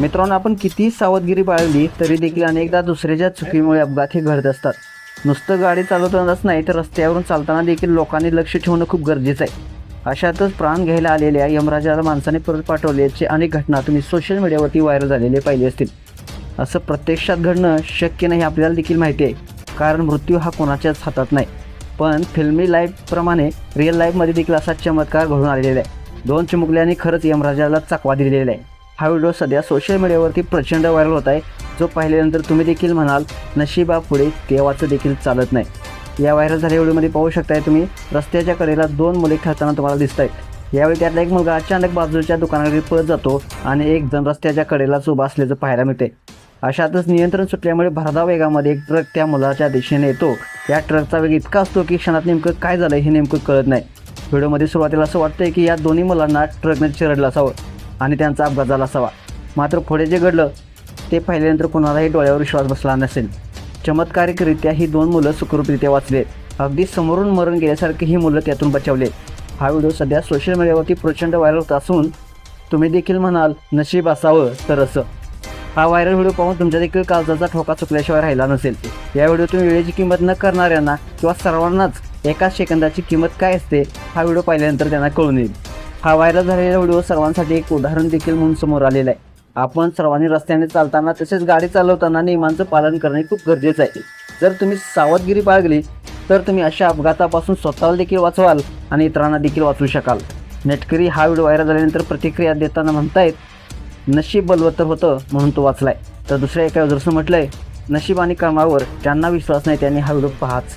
मित्रांनो आपण कितीही सावधगिरी बाळगली तरी देखील अनेकदा दुसऱ्याच्या चुकीमुळे अपघात हे घडत असतात. नुसतं गाडी चालवतानाच नाही तर रस्त्यावरून चालताना देखील लोकांनी लक्ष ठेवणं खूप गरजेचं आहे. अशातच प्राण घ्यायला आलेल्या यमराजाला माणसाने परत पाठवल्याची अनेक घटना तुम्ही सोशल मीडियावरती व्हायरल झालेले पाहिले असतील. असं प्रत्यक्षात घडणं शक्य नाही आपल्याला देखील माहिती आहे. कारण मृत्यू हा कोणाच्याच हातात नाही. पण फिल्मी लाईफप्रमाणे रिअल लाईफमध्ये देखील असा चमत्कार घडून आलेला आहे. दोन चिमुकल्यांनी खरंच यमराजाला चकवा दिलेला आहे. हा व्हिडिओ सध्या सोशल मीडियावरती प्रचंड व्हायरल होत आहे. जो पाहिल्यानंतर तुम्ही देखील म्हणाल नशिबा पुढे देवाचं देखील चालत नाही. या व्हायरल झालेल्या व्हिडिओमध्ये पाहू शकताय तुम्ही रस्त्याच्या कडेला दोन मुले खेळताना तुम्हाला दिसत आहेत यावेळी त्यातला एक मुलगा अचानक बाजूच्या दुकानाकडे पळत जातो आणि एक जण रस्त्याच्या कडेलाच उभा असल्याचं पाहायला मिळते अशातच नियंत्रण सुटल्यामुळे भरधाव वेगामध्ये एक ट्रक त्या मुलाच्या दिशेने येतो. या ट्रकचा वेग इतका असतो की क्षणात नेमकं काय झालं हे नेमकं कळत नाही. व्हिडिओमध्ये सुरुवातीला असं वाटतंय की या दोन्ही मुलांना ट्रकने चिरडलं असावं. आणि त्यांचा अपघात झाला असावा. मात्र पुढे जे घडलं ते पाहिल्यानंतर कोणालाही डोळ्यावर विश्वास बसला नसेल. चमत्कारिकरित्या ही दोन मुलं सुखरूपरित्या वाचले. अगदी समोरून मरण गेल्यासारखे ही मुलं त्यातून बचावले. हा व्हिडिओ सध्या सोशल मीडियावरती प्रचंड व्हायरल होत असून तुम्ही देखील म्हणाल नशीब असावं तर असं. हा व्हायरल व्हिडिओ पाहून तुमच्या देखील काळजाचा ठोका चुकल्याशिवाय राहिला नसेल. या व्हिडिओतून वेळेची किंमत न करणाऱ्यांना किंवा सर्वांनाच एका सेकंदाची किंमत काय असते हा व्हिडिओ पाहिल्यानंतर त्यांना कळून येईल. हा व्हायरल झालेला व्हिडिओ सर्वांसाठी एक उदाहरण देखील म्हणून समोर आलेला आहे. आपण सर्वांनी रस्त्याने चालताना तसेच गाडी चालवताना नियमांचं पालन करणे खूप गरजेचं आहे. जर तुम्ही सावधगिरी बाळगली तर तुम्ही अशा अपघातापासून स्वतःला देखील वाचवाल आणि इतरांना देखील वाचवू शकाल. नेटकरी हा व्हिडिओ व्हायरल झाल्यानंतर प्रतिक्रिया देताना म्हणतायत नशीब बलवत्तर होतं म्हणून तो वाचलाय. तर दुसऱ्या एका जसं म्हटलंय नशीब आणि कर्मावर ज्यांना विश्वास नाही त्यांनी हा व्हिडिओ पाहाच.